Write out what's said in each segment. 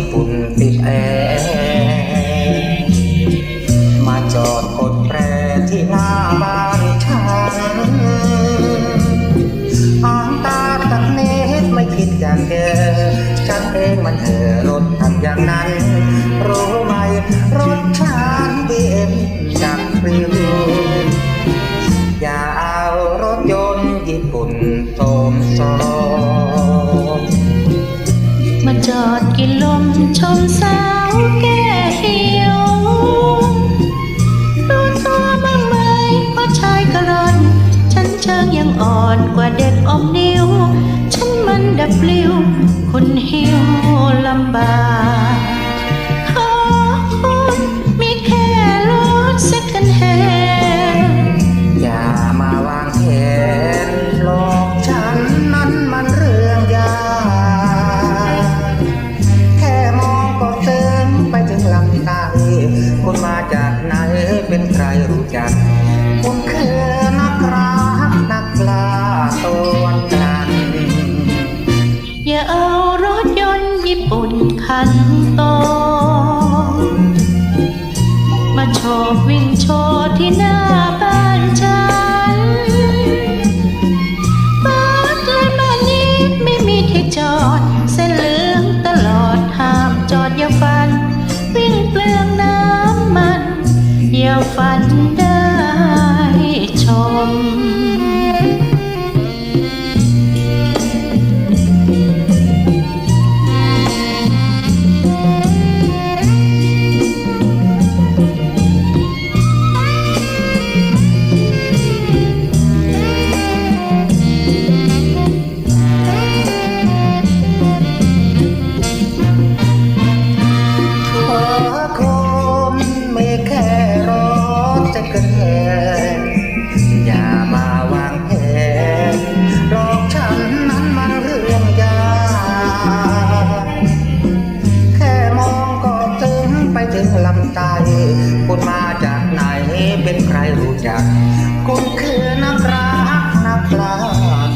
ญี่ปุ่นติดแอร์มาจอดกดแปรที่หน้าบ้านฉันอ่างตาตักเนตไม่คิดอย่างเดิมฉันเองมันเธอรถทำอย่างนั้น รู้ไหมรถฉันเบีเอ็มจักฟิวอย่าเอารถยนต์ญี่ปุ่นโสมโซ ดกินลมชมสาวแก่เหี่ยวรู้ตัวบ้างไหมว่าชายกระรอนฉันเชิงยังอ่อนกว่าเด็กอมนิ้ว ฉันมันดับปลิวคนหิวลำบาก ใครรู้จักคุณคือนักรักนักกล้าตัวนั้นอย่าเอารถยนต์ญี่ปุ่นคันโต มาโชว์วิ่งโช ลำไตคุณมาจากไหนเป็นใครรู้จัก คุณคือนักรักนักลา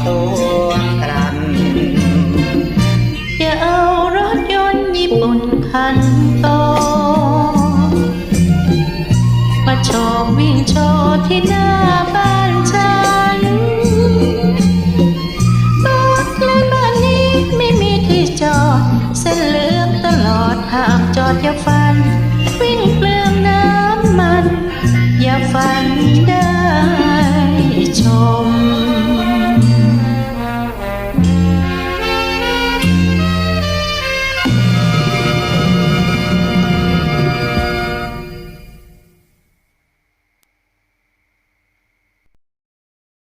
ตัวกรันจะเอารถยนต์ญี่ปุ่นคัน